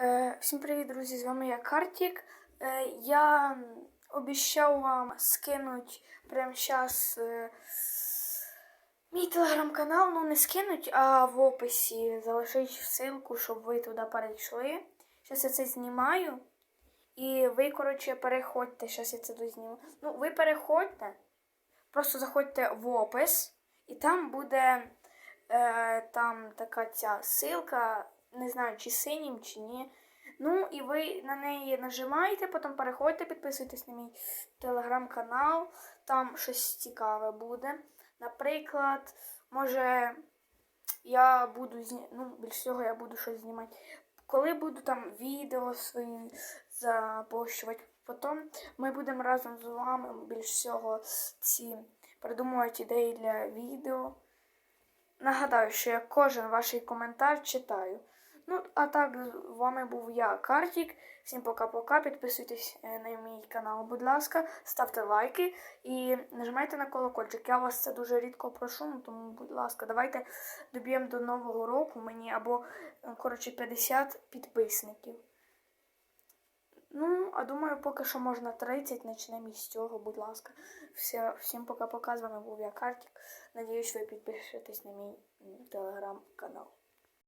Е, всім привіт, друзі! З вами я Картік. Е, я обіцяв вам скинуть прямо зараз е, мій телеграм-канал. Ну, не скинуть, а в описі залишить ссылку, щоб ви туди перейшли. Зараз я це знімаю. І ви, коротше, переходьте. Зараз я це дозніму. Ну, ви переходьте. Просто заходьте в опис, і там буде е, там така ця ссылка, не знаю, чи синім, чи ні. Ну, і ви на неї нажимаєте, потім переходьте, підписуйтесь на мій телеграм-канал, там щось цікаве буде. Наприклад, може, я буду зні... ну, більш всього я буду щось знімати. Коли буду там відео свої запощувати, потім ми будемо разом з вами більш всього ці придумувати ідеї для відео. Нагадаю, що я кожен ваш коментар читаю. Ну, а так, з вами був я, Картік. Всім пока-пока. Підписуйтесь е, на мій канал, будь ласка, ставте лайки і нажимайте на колокольчик. Я вас це дуже рідко прошу, ну, тому, будь ласка, давайте доб'ємо до Нового року мені або, е, коротше, 50 підписників. Ну, а думаю, поки що можна 30, почнемо із цього, будь ласка. Все, всім пока-пока. З вами був я, Картік. Надіюсь, ви підпишетесь на мій телеграм-канал.